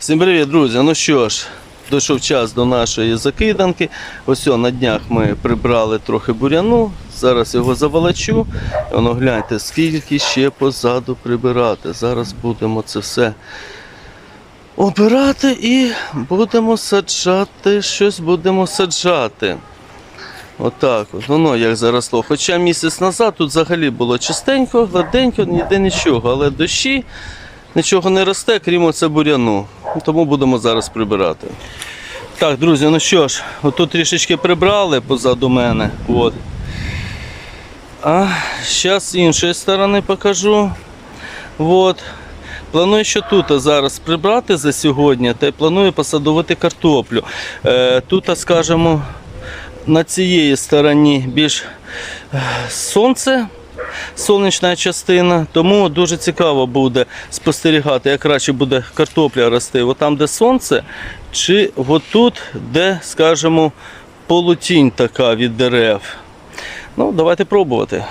Всім привіт, друзі! Ну що ж, дійшов час до нашої закиданки. Ось на днях ми прибрали трохи буряну. Зараз його заволочу. Воно гляньте, скільки ще позаду прибирати. Зараз будемо це все обирати і будемо саджати, щось будемо саджати. Отак от, воно як заросло. Хоча місяць назад тут взагалі було чистенько, гладенько, ніде нічого, але дощі нічого не росте, крім оце буряну. Тому будемо зараз прибирати. Так, друзі, ну що ж, отут трішечки прибрали позаду мене. От. А зараз з іншої сторони покажу. От. Планую, що тут зараз прибрати за сьогодні, та й планую посадовити картоплю. Е, тут, скажімо, на цієї стороні більш е, сонце, сонячна частина, тому дуже цікаво буде спостерігати, як краще буде картопля рости. От там, де сонце, чи отут, де, скажімо, полутінь така від дерев. Ну, давайте пробувати.